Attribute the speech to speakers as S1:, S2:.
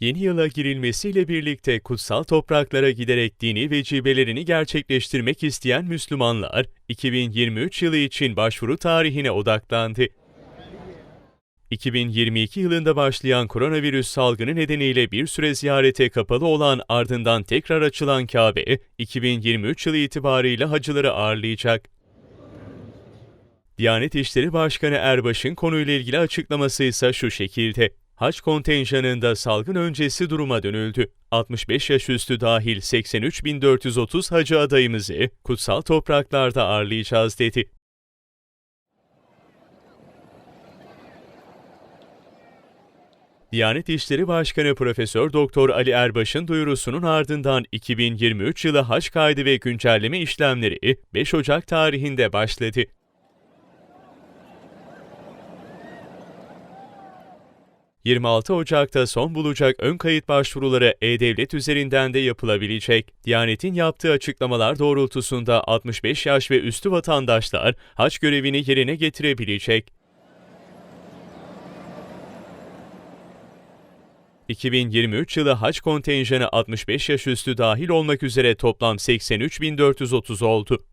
S1: Yeni yıla girilmesiyle birlikte kutsal topraklara giderek dini vecibelerini gerçekleştirmek isteyen Müslümanlar, 2023 yılı için başvuru tarihine odaklandı. 2022 yılında başlayan koronavirüs salgını nedeniyle bir süre ziyarete kapalı olan ardından tekrar açılan Kabe, 2023 yılı itibarıyla hacıları ağırlayacak. Diyanet İşleri Başkanı Erbaş'ın konuyla ilgili açıklaması ise şu şekilde. Haç kontenjanında salgın öncesi duruma dönüldü. 65 yaş üstü dahil 83.430 hacı adayımızı kutsal topraklarda ağırlayacağız dedi. Diyanet İşleri Başkanı Profesör Doktor Ali Erbaş'ın duyurusunun ardından 2023 yılı haç kaydı ve güncelleme işlemleri 5 Ocak tarihinde başladı. ...26 Ocak'ta son bulacak ön kayıt başvuruları E-Devlet üzerinden de yapılabilecek. Diyanet'in yaptığı açıklamalar doğrultusunda 65 yaş ve üstü vatandaşlar haç görevini yerine getirebilecek. 2023 yılı haç kontenjanı 65 yaş üstü dahil olmak üzere toplam 83.430 oldu.